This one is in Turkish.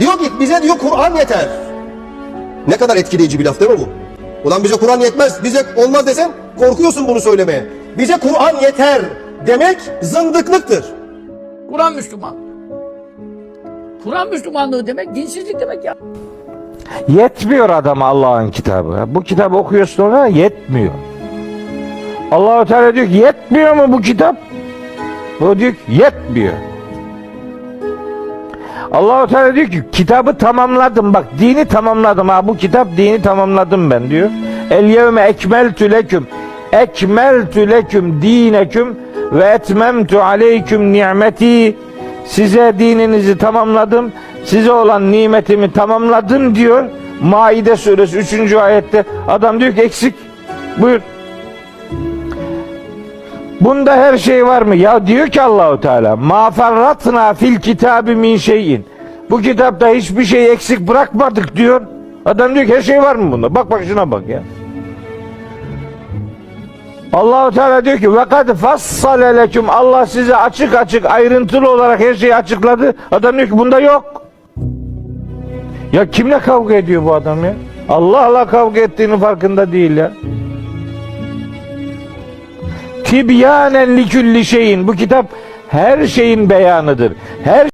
Diyor ki bize diyor Kur'an yeter. Ne kadar etkileyici bir laf değil mi bu? Ulan bize Kur'an yetmez, bize olmaz desen korkuyorsun bunu söylemeye. Bize Kur'an yeter demek zındıklıktır. Kur'an Müslüman. Kur'an Müslümanlığı demek dinsizlik demek ya. Yetmiyor adama Allah'ın kitabı. Bu kitabı okuyorsun ona yetmiyor. Allahu Teala diyor ki yetmiyor mu bu kitap? O diyor ki yetmiyor. Allahu Teala diyor ki kitabı tamamladım bak dini tamamladım ha bu kitap dini tamamladım ben diyor. El yevme ekmeltü leküm ekmeltü leküm dineküm ve etmemtu aleyküm nimeti size dininizi tamamladım size olan nimetimi tamamladım diyor. Maide suresi 3. ayette adam diyor ki eksik buyur Bunda her şey var mı? Ya diyor ki Allahu Teala, "Ma ferratna fil kitabi min şeyin." Bu kitapta hiçbir şey eksik bırakmadık diyor. Adam diyor ki her şey var mı bunda? Bak bak şuna bak ya. Allahu Teala diyor ki ve kad fassale leküm Allah size açık açık ayrıntılı olarak her şeyi açıkladı. Adam diyor ki bunda yok. Ya kimle kavga ediyor bu adam ya? Allah'la kavga ettiğinin farkında değil ya. Tibyanen likülli şeyin. Bu kitap her şeyin beyanıdır. Her